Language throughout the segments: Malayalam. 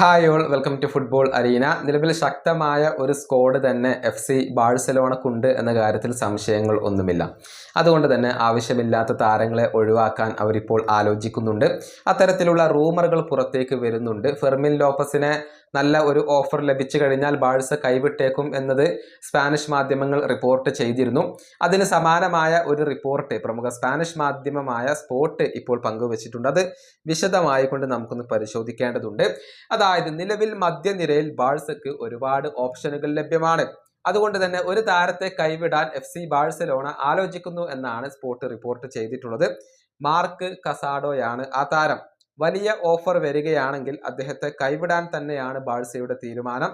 Hi all welcome to football arena നിലവിൽ ശക്തമായ ഒരു സ്ക്വാഡ് തന്നെ എഫ് സി ബാഴ്സലോണക്കുണ്ട് എന്ന കാര്യത്തിൽ സംശയങ്ങൾ ഒന്നുമില്ല. അതുകൊണ്ട് തന്നെ ആവശ്യമില്ലാത്ത താരങ്ങളെ ഒഴിവാക്കാൻ അവരിപ്പോൾ ആലോചിക്കുന്നുണ്ട്. അത്തരത്തിലുള്ള റൂമറുകൾ പുറത്തേക്ക് വരുന്നുണ്ട്. ഫെർമിൻ ലോപ്പസിനെ നല്ല ഒരു ഓഫർ ലഭിച്ചു കഴിഞ്ഞാൽ ബാഴ്സ കൈവിട്ടേക്കും എന്നത് സ്പാനിഷ് മാധ്യമങ്ങൾ റിപ്പോർട്ട് ചെയ്തിരുന്നു. അതിന് സമാനമായ ഒരു റിപ്പോർട്ട് പ്രമുഖ സ്പാനിഷ് മാധ്യമമായ സ്പോർട്ട് ഇപ്പോൾ പങ്കുവച്ചിട്ടുണ്ട്. അത് വിശദമായി കൊണ്ട് നമുക്കൊന്ന് പരിശോധിക്കേണ്ടതുണ്ട്. അതായത് നിലവിൽ മധ്യനിരയിൽ ബാഴ്സക്ക് ഒരുപാട് ഓപ്ഷനുകൾ ലഭ്യമാണ്. അതുകൊണ്ട് തന്നെ ഒരു താരത്തെ കൈവിടാൻ എഫ് സി ബാഴ്സലോണ ആലോചിക്കുന്നു എന്നാണ് സ്പോർട്ട് റിപ്പോർട്ട് ചെയ്തിട്ടുള്ളത്. മാർക്ക് കസാഡോയാണ് ആ താരം. വലിയ ഓഫർ വരികയാണെങ്കിൽ അദ്ദേഹത്തെ കൈവിടാൻ തന്നെയാണ് ബാഴ്സയുടെ തീരുമാനം.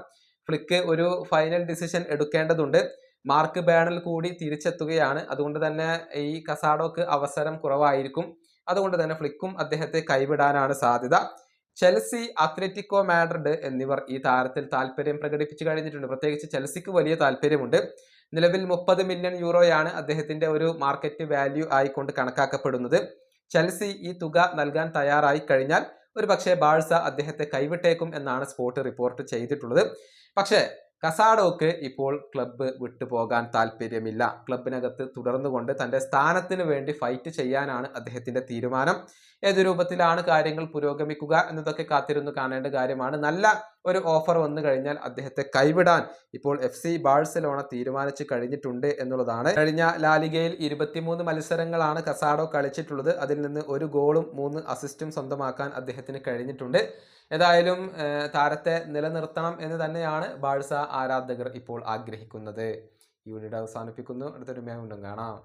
ഫ്ലിക്ക് ഒരു ഫൈനൽ ഡിസിഷൻ എടുക്കേണ്ടതുണ്ട്. മാർക്ക് ബാനൽ കൂടി തിരിച്ചെത്തുകയാണ്. അതുകൊണ്ട് തന്നെ ഈ കസാഡോക്ക് അവസരം കുറവായിരിക്കും. അതുകൊണ്ട് തന്നെ ഫ്ലിക്കും അദ്ദേഹത്തെ കൈവിടാനാണ് സാധ്യത. ചെൽസി അത്ലറ്റിക്കോ മാഡ്രിഡ് എന്നിവർ ഈ താരത്തിൽ താല്പര്യം പ്രകടിപ്പിച്ചു കഴിഞ്ഞിട്ടുണ്ട്. പ്രത്യേകിച്ച് ചെൽസിക്ക് വലിയ താല്പര്യമുണ്ട് നിലവിൽ മുപ്പത് മില്യൺ യൂറോയാണ് അദ്ദേഹത്തിന്റെ ഒരു മാർക്കറ്റ് വാല്യൂ ആയിക്കൊണ്ട് കണക്കാക്കപ്പെടുന്നത്. ചെൽസി ഈ തുക നൽകാൻ തയ്യാറായി കഴിഞ്ഞാൽ ഒരു പക്ഷേ ബാഴ്സ അദ്ദേഹത്തെ കൈവിട്ടേക്കും എന്നാണ് സ്പോട്ട് റിപ്പോർട്ട് ചെയ്തിട്ടുള്ളത്. പക്ഷേ കസാഡോക്ക് ഇപ്പോൾ ക്ലബ്ബ് വിട്ടുപോകാൻ താല്പര്യമില്ല ക്ലബിനകത്ത് തുടർന്നുകൊണ്ട് തന്റെ സ്ഥാനത്തിന് വേണ്ടി ഫൈറ്റ് ചെയ്യാനാണ് അദ്ദേഹത്തിന്റെ തീരുമാനം. ഏത് രൂപത്തിലാണ് കാര്യങ്ങൾ പുരോഗമിക്കുക എന്നതൊക്കെ കാത്തിരുന്നു കാണേണ്ട കാര്യമാണ്. നല്ല ഒരു ഓഫർ വന്നു കഴിഞ്ഞാൽ അദ്ദേഹത്തെ കൈവിടാൻ ഇപ്പോൾ എഫ് സി ബാഴ്സലോണ തീരുമാനിച്ചു കഴിഞ്ഞിട്ടുണ്ട് എന്നുള്ളതാണ്. കഴിഞ്ഞ ലാലിഗയിൽ ഇരുപത്തിമൂന്ന് മത്സരങ്ങളാണ് കസാഡോ കളിച്ചിട്ടുള്ളത്. അതിൽ നിന്ന് ഒരു ഗോളും മൂന്ന് അസിസ്റ്റും സ്വന്തമാക്കാൻ അദ്ദേഹത്തിന് കഴിഞ്ഞിട്ടുണ്ട്. ഏതായാലും താരത്തെ നിലനിർത്തണം എന്ന് തന്നെയാണ് ബാഴ്സ ആരാധകർ ഇപ്പോൾ ആഗ്രഹിക്കുന്നത്. ഈ വീഡിയോ അവസാനിപ്പിക്കുന്നു. അടുത്തൊരു മേമുണ്ടും കാണാം.